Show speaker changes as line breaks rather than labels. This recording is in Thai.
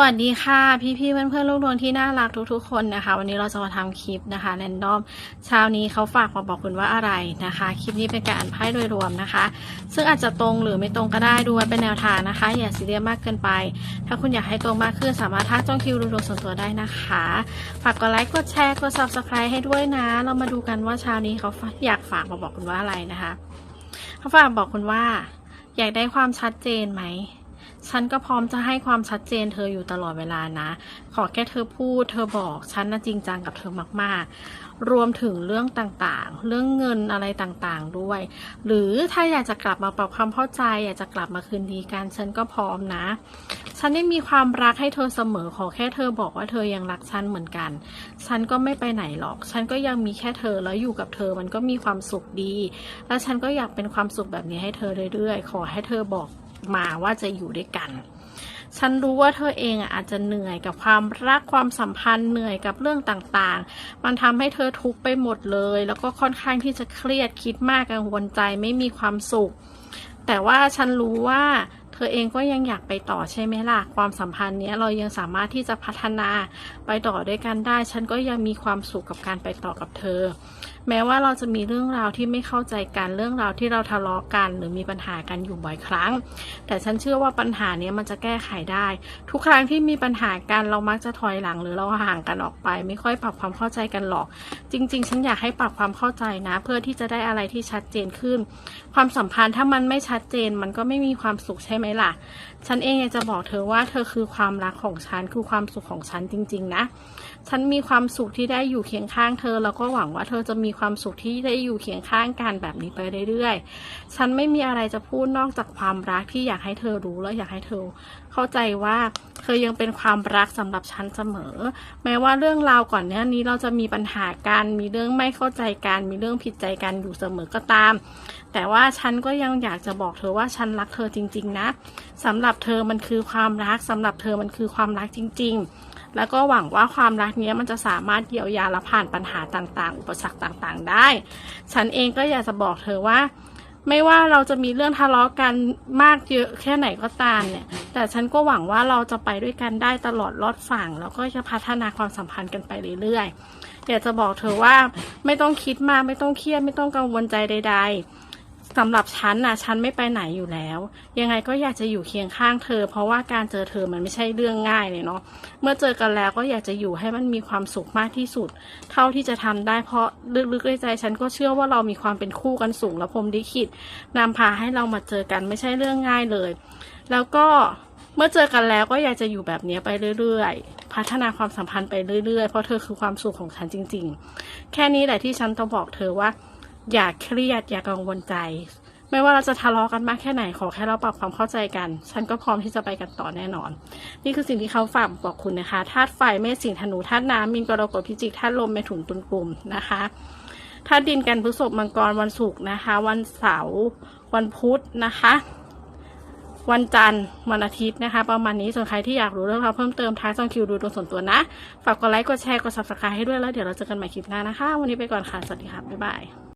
วัสดีค่ะพี่ๆเพื่อนๆลูกดวงที่น่ารักทุกๆคนนะคะ วันนี้เราจะมาทำคลิปนะคะแรนดอมเช้านี้เขาฝากมาบอกคุณว่าอะไรนะคะ คลิปนี้เป็นการอ่านไพ่โดยรวมนะคะ ซึ่งอาจจะตรงหรือไม่ตรงก็ได้ดูไว้เป็นแนวทางนะคะ อย่าซีเรียสมากเกินไป ถ้าคุณอยากให้ตรงมากขึ้นสามารถทักจ้องคิวดูดวงส่วนตัวได้นะคะฝากกดไลค์กดแชร์กด subscribe ให้ด้วยนะ เรามาดูกันว่าเช้านี้เขาอยากฝากมาบอกคุณว่าอะไรนะคะเขาฝากบอกคุณว่า อยากได้ความชัดเจนไหม ฉันก็พร้อมจะให้ความชัดเจนเธออยู่ตลอดเวลานะ ขอแค่เธอพูด เธอบอก ฉันน่ะจริงจังกับเธอมาก ๆ รวมถึงเรื่องต่างๆ เรื่องเงินอะไรต่างๆด้วย หรือถ้าอยากจะกลับมาปรับความเข้าใจ อยากจะกลับมาคืนดีกัน ฉันก็พร้อมนะ ฉันได้มีความรักให้เธอเสมอ ขอแค่เธอบอกว่าเธอยังรักฉันเหมือนกัน ฉันก็ไม่ไปไหนหรอก ฉันก็ยังมีแค่เธอแล้วอยู่กับเธอมันก็มีความสุขดี และฉันก็อยากเป็นความสุขแบบนี้ให้เธอเรื่อยๆ ขอให้เธอบอก มาว่าจะอยู่ด้วยกัน ฉันรู้ว่าเธอเองอาจจะเหนื่อยกับความรักความสัมพันธ์เหนื่อยกับเรื่องต่างๆ มันทำให้เธอทุกข์ไปหมดเลย แล้วก็ค่อนข้างที่จะเครียดคิดมากกังวลใจไม่มีความสุข แต่ว่าฉันรู้ว่า เธอเองก็ยังอยากไปต่อใช่ไหมล่ะ ความสัมพันธ์เนี้ยเรายังสามารถที่จะพัฒนาไปต่อด้วยกันได้ ฉันก็ยังมีความสุขกับการไปต่อกับเธอ แม้ว่าเราจะมีเรื่องราวที่ไม่เข้าใจกันเรื่องราวที่เราทะเลาะกัน หรือมีปัญหากันอยู่บ่อยครั้ง แต่ฉันเชื่อว่าปัญหาเนี้ยมันจะแก้ไขได้ ทุกครั้งที่มีปัญหากันเรามักจะถอยหลังหรือเราห่างกันออกไป ไม่ค่อยปรับความเข้าใจกันหรอก จริง ๆ ฉันอยากให้ปรับความเข้าใจนะ เพื่อที่จะได้อะไรที่ชัดเจนขึ้น ความสัมพันธ์ถ้ามันไม่ชัดเจนมันก็ไม่มีความสุขใช่ไหมมล่ะ ฉันเองอยากจะบอกเธอว่าเธอคือความรักของฉันคือความสุขของฉันจริง ๆ นะ ฉันมีความสุขที่ได้อยู่เคียงข้างเธอ แล้วก็หวังว่าเธอจะมีความสุขที่ได้อยู่เคียงข้างกันแบบนี้ไปเรื่อยๆ ฉันไม่มีอะไรจะพูดนอกจากความรักที่อยากให้เธอรู้และอยากให้เธอ เข้าใจว่าเธอยังเป็นความรักสำหรับฉันเสมอ แม้ว่าเรื่องราวก่อนหน้านี้เราจะมีปัญหากัน มีเรื่องไม่เข้าใจกัน มีเรื่องผิดใจกันอยู่เสมอก็ตาม แต่ว่าฉันก็ยังอยากจะบอกเธอว่าฉันรักเธอจริง ๆ นะสำหรับเธอมันคือความรักสำหรับเธอมันคือความรักจริง ๆ แล้วก็หวังว่าความรักเนี้ยมันจะสามารถเยียวยาและผ่านปัญหาต่างๆ อุปสรรคต่างๆ ได้ ฉันเองก็อยากจะบอกเธอว่า ไม่ว่าเราจะมีเรื่องทะเลาะกันมากเยอะแค่ไหนก็ตามเนี่ย แต่ฉันก็หวังว่าเราจะไปด้วยกันได้ตลอดรอดฝั่ง แล้วก็จะพัฒนาความสัมพันธ์กันไปเรื่อยๆอยากจะบอกเธอว่าไม่ต้องคิดมากไม่ต้องเครียดไม่ต้องกังวลใจใด ๆ สำหรับฉันนะฉันไม่ไปไหนอยู่แล้ว ยังไงก็อยากจะอยู่เคียงข้างเธอ เพราะว่าการเจอเธอมันไม่ใช่เรื่องง่ายเลยเนาะเมื่อเจอกันแล้วก็อยากจะอยู่ให้มันมีความสุขมากที่สุด เท่าที่จะทำได้เพราะลึกๆในใจฉันก็เชื่อว่าเรามีความเป็นคู่กันสูงและพรหมลิขิตนำพาให้เรามาเจอกันไม่ใช่เรื่องง่ายเลย แล้วก็เมื่อเจอกันแล้วก็อยากจะอยู่แบบนี้ไปเรื่อยๆ พัฒนาความสัมพันธ์ไปเรื่อยๆ เพราะเธอคือความสุขของฉันจริง ๆ แค่นี้แหละที่ฉันต้องบอกเธอว่า อย่าเครียดอย่ากังวลใจ ไม่ว่าเราจะทะเลาะกันมากแค่ไหนขอแค่เราปรับความเข้าใจกัน ฉันก็พร้อมที่จะไปกันต่อแน่นอน นี่คือสิ่งที่เขาฝากบอกคุณนะคะธาตุไฟเมษสิงห์ธนูธาตุน้ำมินกรกฎพิจิกธาตุลมเมถุนตุลกลุ่มนะคะธาตุดินกันพฤษภมังกรวันศุกร์นะคะ วันเสาร์วันพุธนะคะวันจันทร์วันอาทิตย์นะคะ ประมาณนี้ส่วนใครที่อยากรู้เรื่องราวเพิ่มเติมทักจองคิวดูดวงส่วนตัวนะ ฝากกดไลค์กดแชร์กด subscribe ให้ด้วยแล้วเดี๋ยวเราเจอกันใหม่คลิปหน้านะคะ วันนี้ไปก่อนค่ะ สวัสดีค่ะ บ๊ายบาย